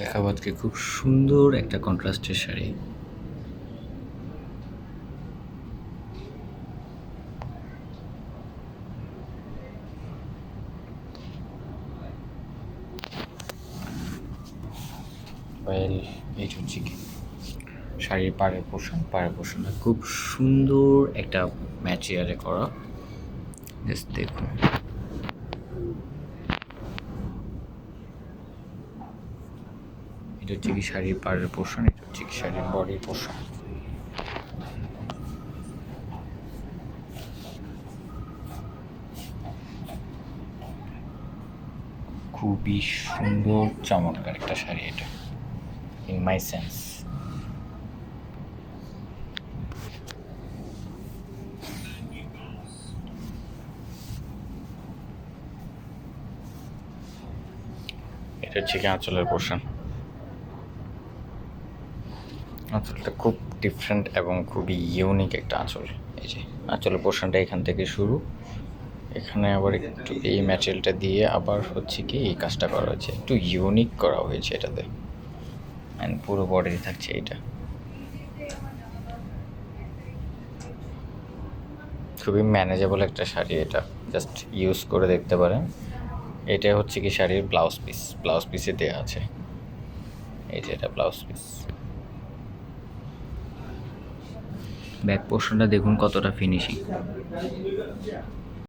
দেখাবো আজকে খুব সুন্দর একটা কন্ট্রাস্টের শাড়ি। শাড়ির পাড়ের পোষণ পাড়ের পোষণটা খুব সুন্দর একটা ম্যাচিয়ারে করা। দেখুন। এটা হচ্ছে কি শাড়ির পাড়ের পোষণ এটা হচ্ছে কি শাড়ির বডির পোষণ। খুবই সুন্দর, চমৎকার একটা শাড়ি এটা ইন মাই সেন্স এটা হচ্ছে কি আঁচলের পোর্শন আঁচলটা খুব ডিফারেন্ট এবং খুবই ইউনিক একটা আঁচল। এই যে আঁচলের পোর্শনটা এখান থেকে শুরু। এখানে আবার একটু এই ম্যাটেরিয়ালটা দিয়ে আবার হচ্ছে কি এই কাজটা করা হয়েছে। একটু ইউনিক করা হয়েছে এটাতে। অ্যান্ড পুরো বডি থাকছে এটা খুবই ম্যানেজেবল একটা শাড়ি এটা। জাস্ট ইউজ করে দেখতে পারেন। এটা হচ্ছে কি শাড়ির ব্লাউজ পিস ব্লাউজ পিসে দেওয়া আছে। এই যে এটা ব্লাউজ পিস ব্যাক পোর্শনটা দেখুন কতটা ফিনিশিং